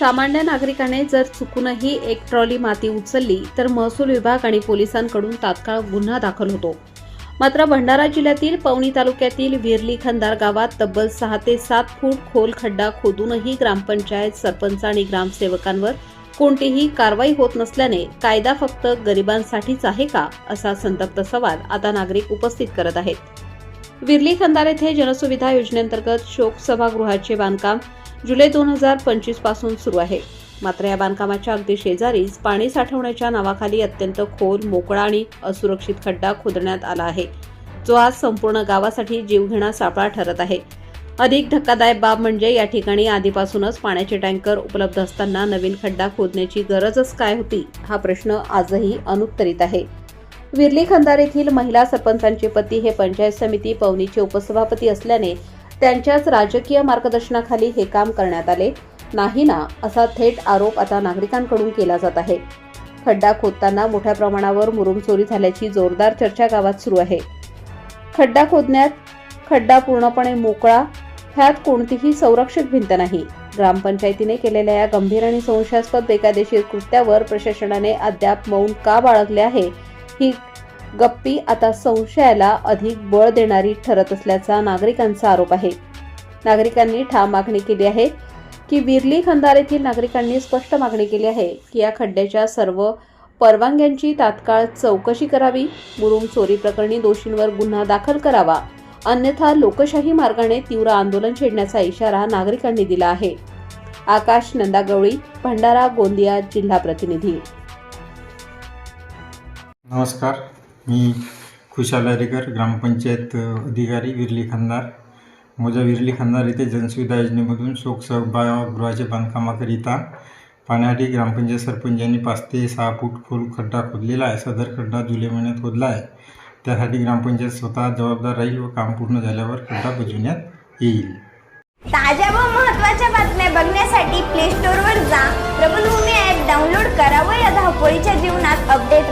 सामान्य नागरिकाने जर चुकूनही एक ट्रॉली माती उचलली तर महसूल विभाग आणि पोलिसांकडून तात्काळ गुन्हा दाखल होतो. मात्र भंडारा जिल्ह्यातील पवनी तालुक्यातील विरली खंदार गावात तब्बल सहा ते सात फूट खोल खड्डा खोदूनही ग्रामपंचायत सरपंच आणि ग्रामसेवकांवर कोणतीही कारवाई होत नसल्याने कायदा फक्त गरिबांसाठीच आहे का असा संतप्त सवाल आता नागरिक उपस्थित करत आहेत. विरली खंदार येथे जनसुविधा योजनेअंतर्गत शोक सभागृहाचे बांधकाम जुलै दोन हजार पंचवीसपासून सुरू आहे. मात्र या बांधकामाच्या अगदी शेजारीच पाणी साठवण्याच्या नावाखाली अत्यंत खोल मोकळा आणि असुरक्षित खड्डा खोदण्यात आला आहे. जो आज संपूर्ण गावासाठी जीवघेणा सापळा ठरत आहे. अधिक धक्कादायक बाब म्हणजे या ठिकाणी आधीपासूनच पाण्याचे टँकर उपलब्ध असताना नवीन खड्डा खोदण्याची गरजच काय होती हा प्रश्न आजही अनुत्तरित आहे. विरली खंदार येथील महिला सरपंचांचे पती हे पंचायत समिती पवनीचे उपसभापती असल्याने त्यांच्याच राजकीय मार्गदर्शनाखाली हे काम करण्यात आले. नाही ना असा थेट आरोप आता नागरिकांकडून केला जात आहे. खड्डा खोदताना मोठ्या प्रमाणावर मुरुम चोरी झाल्याची जोरदार चर्चा गावात सुरू आहे. खड्डा खोदण्यात खड्डा पूर्णपणे मोकळा ह्यात कोणतीही संरक्षक भिंत नाही. ग्रामपंचायतीने केलेल्या या गंभीर आणि संशयास्पद बेकायदेशीर कृत्यावर प्रशासनाने अद्याप मौन का बाळगले आहे ही गप्पी आता संशयाला अधिक बळ देणारी ठरत असल्याचा नागरिकांचा आरोप आहे. नागरिकांनी ठाम मागणी केली आहे की विरली खंदार येथील नागरिकांनी स्पष्ट मागणी केली आहे की या खड्ड्याच्या सर्व परवानग्यांची तात्काळ चौकशी करावी मुरुम चोरी प्रकरणी दोषींवर गुन्हा दाखल करावा अन्यथा लोकशाही मार्गाने तीव्र आंदोलन छेडण्याचा इशारा नागरिकांनी दिला आहे. आकाश नंदागवळी भंडारा गोंदिया जिल्हा प्रतिनिधी. नमस्कार. मी खुशाल अरेकर ग्रामपंचायत अधिकारी विरली खंदार. मोजा विरली खंदार येथे जनसुविधा योजनेमधून शोक सभागृहाचे बांधकामाकरिता पाण्यासाठी ग्रामपंचायत सरपंचांनी पाच ते सहा फूट खोल खड्डा खोदलेला आहे. सदर खड्डा जुलै महिन्यात खोदला आहे. त्यासाठी ग्रामपंचायत स्वतः जबाबदार राहील व काम पूर्ण झाल्यावर खड्डा बुजवण्यात येईल. ताज्या व महत्त्वाच्या बातम्या बघण्यासाठी प्ले स्टोअरवर जा. प्रबलभूमी ॲप डाउनलोड करा व या धावपळीच्या जीवनात अपडेट